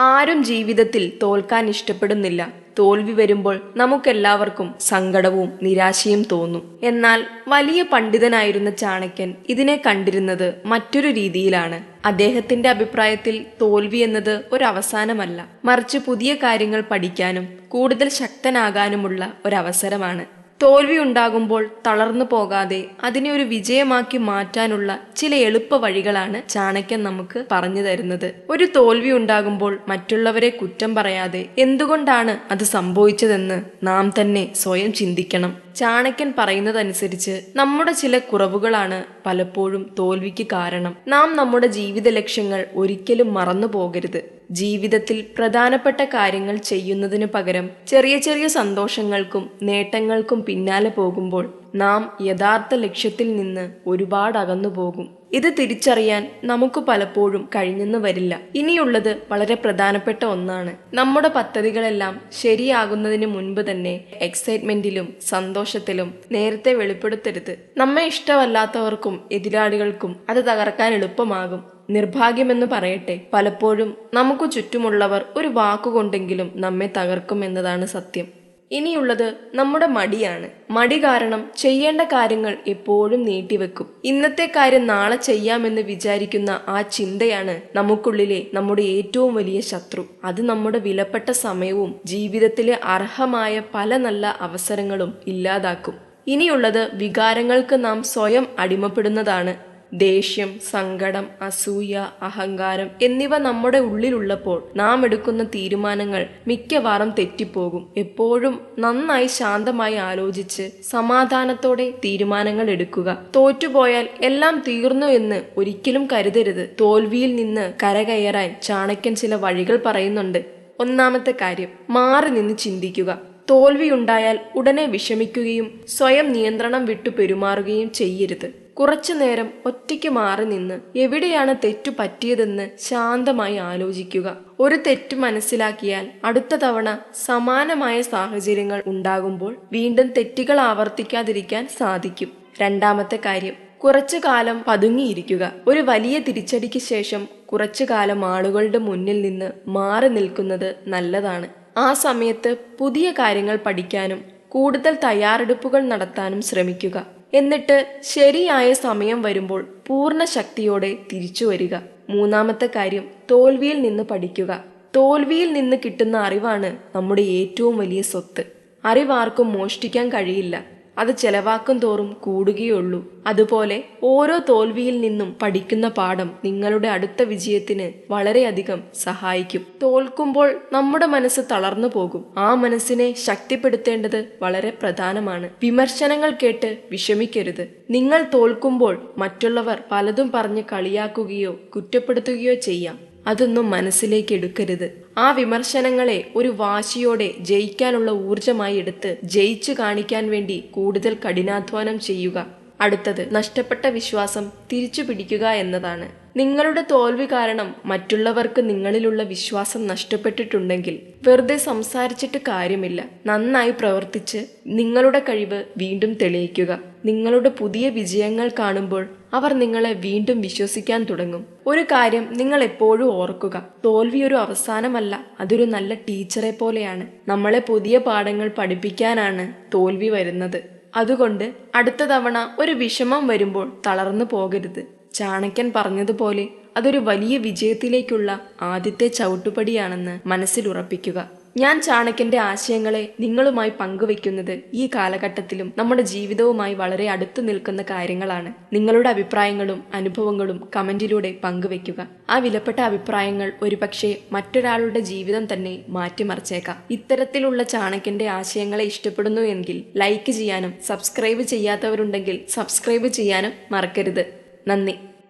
ആരും ജീവിതത്തിൽ തോൽക്കാൻ ഇഷ്ടപ്പെടുന്നില്ല. തോൽവി വരുമ്പോൾ നമുക്കെല്ലാവർക്കും സങ്കടവും നിരാശയും തോന്നും. എന്നാൽ വലിയ പണ്ഡിതനായിരുന്ന ചാണക്യൻ ഇതിനെ കണ്ടിരുന്നത് മറ്റൊരു രീതിയിലാണ്. അദ്ദേഹത്തിന്റെ അഭിപ്രായത്തിൽ തോൽവി എന്നത് ഒരു അവസാനമല്ല മറിച്ച് പുതിയ കാര്യങ്ങൾ പഠിക്കാനും കൂടുതൽ ശക്തനാകാനുമുള്ള ഒരവസരമാണ് തോൽവി ഉണ്ടാകുമ്പോൾ തളർന്നു പോകാതെ അതിനെ ഒരു വിജയമാക്കി മാറ്റാനുള്ള ചില എളുപ്പ വഴികളാണ് ചാണക്യൻ നമുക്ക് പറഞ്ഞു തരുന്നത്. ഒരു തോൽവി ഉണ്ടാകുമ്പോൾ മറ്റുള്ളവരെ കുറ്റം പറയാതെ എന്തുകൊണ്ടാണ് അത് സംഭവിച്ചതെന്ന് നാം തന്നെ സ്വയം ചിന്തിക്കണം. ചാണക്യൻ പറയുന്നതനുസരിച്ച് നമ്മുടെ ചില കുറവുകളാണ് പലപ്പോഴും തോൽവിക്ക് കാരണം. നാം നമ്മുടെ ജീവിത ലക്ഷ്യങ്ങൾ ഒരിക്കലും മറന്നു പോകരുത് ജീവിതത്തിൽ പ്രധാനപ്പെട്ട കാര്യങ്ങൾ ചെയ്യുന്നതിന് പകരം ചെറിയ ചെറിയ സന്തോഷങ്ങൾക്കും നേട്ടങ്ങൾക്കും പിന്നാലെ പോകുമ്പോൾ നാം യഥാർത്ഥ ലക്ഷ്യത്തിൽ നിന്ന് ഒരുപാട് അകന്നു പോകും ഇത് തിരിച്ചറിയാൻ നമുക്ക് പലപ്പോഴും കഴിഞ്ഞെന്ന് വരില്ല. ഇനിയുള്ളത് വളരെ പ്രധാനപ്പെട്ട ഒന്നാണ്. നമ്മുടെ പദ്ധതികളെല്ലാം ശരിയാകുന്നതിന് മുൻപ് തന്നെ എക്സൈറ്റ്മെന്റിലും സന്തോഷത്തിലും നേരത്തെ വെളിപ്പെടുത്തരുത്. നമ്മെ ഇഷ്ടമല്ലാത്തവർക്കും എതിരാളികൾക്കും അത് തകർക്കാൻ എളുപ്പമാകും. നിർഭാഗ്യമെന്ന് പറയട്ടെ പലപ്പോഴും നമുക്ക് ചുറ്റുമുള്ളവർ ഒരു വാക്കുകൊണ്ടെങ്കിലും നമ്മെ തകർക്കും എന്നതാണ് സത്യം. ഇനിയുള്ളത് നമ്മുടെ മടിയാണ്. മടി കാരണം ചെയ്യേണ്ട കാര്യങ്ങൾ എപ്പോഴും നീട്ടിവെക്കും. ഇന്നത്തെ കാര്യം നാളെ ചെയ്യാമെന്ന് വിചാരിക്കുന്ന ആ ചിന്തയാണ് നമുക്കുള്ളിലെ നമ്മുടെ ഏറ്റവും വലിയ ശത്രു. അത് നമ്മുടെ വിലപ്പെട്ട സമയവും ജീവിതത്തിലെ അർഹമായ പല നല്ല അവസരങ്ങളും ഇല്ലാതാക്കും. ഇനിയുള്ളത് വികാരങ്ങൾക്ക് നാം സ്വയം അടിമപ്പെടുന്നതാണ്. ദേഷ്യം സങ്കടം അസൂയ അഹങ്കാരം എന്നിവ നമ്മുടെ ഉള്ളിലുള്ളപ്പോൾ നാം എടുക്കുന്ന തീരുമാനങ്ങൾ മിക്കവാറും തെറ്റിപ്പോകും. എപ്പോഴും നന്നായി ശാന്തമായി ആലോചിച്ച് സമാധാനത്തോടെ തീരുമാനങ്ങൾ എടുക്കുക. തോറ്റുപോയാൽ എല്ലാം തീർന്നു എന്ന് ഒരിക്കലും കരുതരുത്. തോൽവിയിൽ നിന്ന് കരകയറാൻ ചാണക്യൻ ചില വഴികൾ പറയുന്നുണ്ട്. ഒന്നാമത്തെ കാര്യം മാറി നിന്ന് ചിന്തിക്കുക. തോൽവിയുണ്ടായാൽ ഉടനെ വിഷമിക്കുകയും സ്വയം നിയന്ത്രണം വിട്ടു പെരുമാറുകയും ചെയ്യരുത്. കുറച്ചു നേരം ഒറ്റയ്ക്ക് മാറി നിന്ന് എവിടെയാണ് തെറ്റു പറ്റിയതെന്ന് ശാന്തമായി ആലോചിക്കുക. ഒരു തെറ്റ് മനസ്സിലാക്കിയാൽ അടുത്ത തവണ സമാനമായ സാഹചര്യങ്ങൾ ഉണ്ടാകുമ്പോൾ വീണ്ടും തെറ്റുകൾ ആവർത്തിക്കാതിരിക്കാൻ സാധിക്കും. രണ്ടാമത്തെ കാര്യം കുറച്ചു കാലം പതുങ്ങിയിരിക്കുക. ഒരു വലിയ തിരിച്ചടിക്ക് ശേഷം കുറച്ചു കാലം ആളുകളുടെ മുന്നിൽ നിന്ന് മാറി നിൽക്കുന്നത് നല്ലതാണ്. ആ സമയത്ത് പുതിയ കാര്യങ്ങൾ പഠിക്കാനും കൂടുതൽ തയ്യാറെടുപ്പുകൾ നടത്താനും ശ്രമിക്കുക. എന്നിട്ട് ശരിയായ സമയം വരുമ്പോൾ പൂർണ ശക്തിയോടെ തിരിച്ചു വരിക. മൂന്നാമത്തെ കാര്യം തോൽവിയിൽ നിന്ന് പഠിക്കുക. തോൽവിയിൽ നിന്ന് കിട്ടുന്ന അറിവാണ് നമ്മുടെ ഏറ്റവും വലിയ സ്വത്ത്. അറിവാർക്കും മോഷ്ടിക്കാൻ കഴിയില്ല. അത് ചെലവാക്കും തോറും കൂടുകയുള്ളൂ. അതുപോലെ ഓരോ തോൽവിയിൽ നിന്നും പഠിക്കുന്ന പാഠം നിങ്ങളുടെ അടുത്ത വിജയത്തിന് വളരെയധികം സഹായിക്കും. തോൽക്കുമ്പോൾ നമ്മുടെ മനസ്സ് തളർന്നു പോകും. ആ മനസ്സിനെ ശക്തിപ്പെടുത്തേണ്ടത് വളരെ പ്രധാനമാണ്. വിമർശനങ്ങൾ കേട്ട് വിഷമിക്കരുത്. നിങ്ങൾ തോൽക്കുമ്പോൾ മറ്റുള്ളവർ പലതും പറഞ്ഞ് കളിയാക്കുകയോ കുറ്റപ്പെടുത്തുകയോ ചെയ്യാം. അതൊന്നും മനസ്സിലേക്ക് എടുക്കരുത്. ആ വിമർശനങ്ങളെ ഒരു വാശിയോടെ ജയിക്കാനുള്ള ഊർജമായി എടുത്ത് ജയിച്ചു കാണിക്കാൻ വേണ്ടി കൂടുതൽ കഠിനാധ്വാനം ചെയ്യുക. അടുത്തത് നഷ്ടപ്പെട്ട വിശ്വാസം തിരിച്ചു പിടിക്കുക എന്നതാണ്. നിങ്ങളുടെ തോൽവി കാരണം മറ്റുള്ളവർക്ക് നിങ്ങളിലുള്ള വിശ്വാസം നഷ്ടപ്പെട്ടിട്ടുണ്ടെങ്കിൽ വെറുതെ സംസാരിച്ചിട്ട് കാര്യമില്ല. നന്നായി പ്രവർത്തിച്ച് നിങ്ങളുടെ കഴിവ് വീണ്ടും തെളിയിക്കുക. നിങ്ങളുടെ പുതിയ വിജയങ്ങൾ കാണുമ്പോൾ അവർ നിങ്ങളെ വീണ്ടും വിശ്വസിക്കാൻ തുടങ്ങും. ഒരു കാര്യം നിങ്ങൾ എപ്പോഴും ഓർക്കുക. തോൽവി ഒരു അവസാനമല്ല അതൊരു നല്ല ടീച്ചറെ പോലെയാണ്. നമ്മളെ പുതിയ പാഠങ്ങൾ പഠിപ്പിക്കാനാണ് തോൽവി വരുന്നത്. അതുകൊണ്ട് അടുത്ത തവണ ഒരു വിഷമം വരുമ്പോൾ തളർന്നു പോകരുത്. ചാണക്യൻ പറഞ്ഞതുപോലെ അതൊരു വലിയ വിജയത്തിലേക്കുള്ള ആദ്യത്തെ ചവിട്ടുപടിയാണെന്ന് മനസ്സിൽ ഉറപ്പിക്കുക ഞാൻ ചാണക്യന്റെ ആശയങ്ങളെ നിങ്ങളുമായി പങ്കുവെക്കുന്നത് ഈ കാലഘട്ടത്തിലും നമ്മുടെ ജീവിതവുമായി വളരെ അടുത്തു നിൽക്കുന്ന കാര്യങ്ങളാണ്. നിങ്ങളുടെ അഭിപ്രായങ്ങളും അനുഭവങ്ങളും കമന്റിലൂടെ പങ്കുവെക്കുക ആ വിലപ്പെട്ട അഭിപ്രായങ്ങൾ ഒരുപക്ഷെ മറ്റൊരാളുടെ ജീവിതം തന്നെ മാറ്റിമറിച്ചേക്കാം. ഇത്തരത്തിലുള്ള ചാണക്യന്റെ ആശയങ്ങളെ ഇഷ്ടപ്പെടുന്നു എങ്കിൽ ലൈക്ക് ചെയ്യാനും സബ്സ്ക്രൈബ് ചെയ്യാത്തവരുണ്ടെങ്കിൽ സബ്സ്ക്രൈബ് ചെയ്യാനും മറക്കരുത്. നന്ദി.